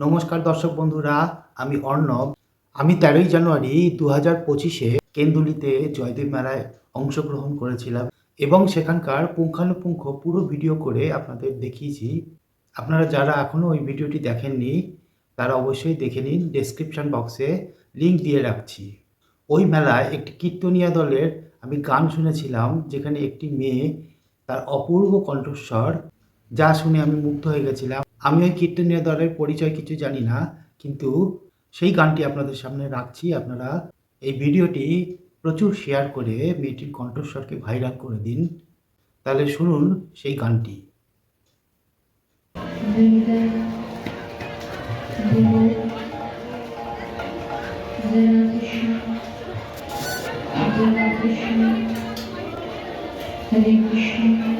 নমস্কার দর্শক বন্ধুরা, আমি অর্ণব। আমি তেরোই জানুয়ারি দু হাজার পঁচিশে কেন্দুলিতে জয়দেব মেলায় অংশগ্রহণ করেছিলাম এবং সেখানকার পুঙ্খানুপুঙ্খ পুরো ভিডিও করে আপনাদের দেখিয়েছি। আপনারা যারা এখনও ওই ভিডিওটি দেখেননি, তারা অবশ্যই দেখে নিন ডেসক্রিপশন বক্সে লিঙ্ক দিয়ে রাখছি। ওই মেলায় একটি কীর্তনিয়া দলের আমি গান শুনেছিলাম, যেখানে একটি মেয়ে তার অপূর্ব কণ্ঠস্বর যা শুনে আমি মুগ্ধ হয়ে গেছিলাম। আমি ওই কীর্তনীয় দলের পরিচয় কিছু জানি না কিন্তু সেই গানটি আপনাদের সামনে রাখছি। আপনারা এই ভিডিওটি প্রচুর শেয়ার করে মেয়েটির কণ্ঠস্বরকে ভাইরাল করে দিন। তাহলে শুনুন সেই গানটি। Hare Krishna, Hare Krishna,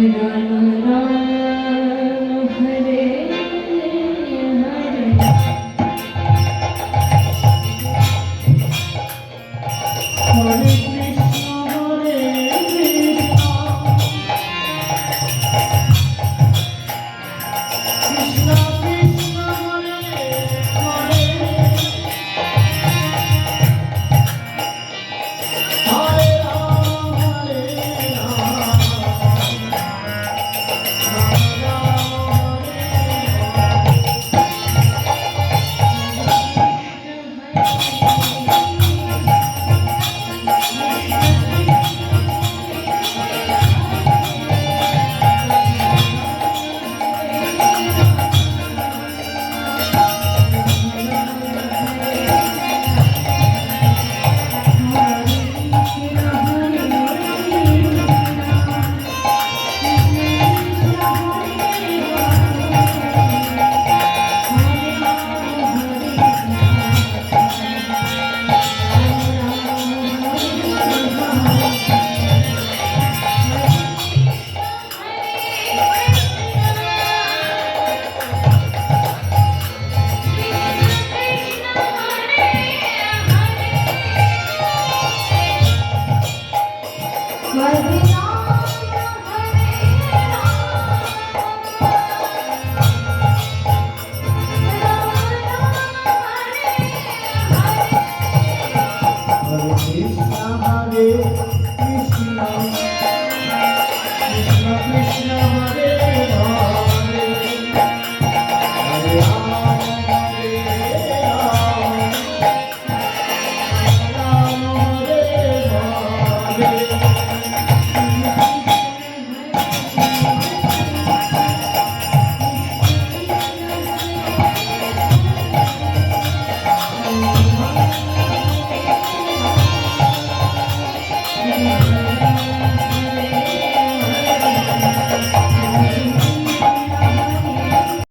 Krishna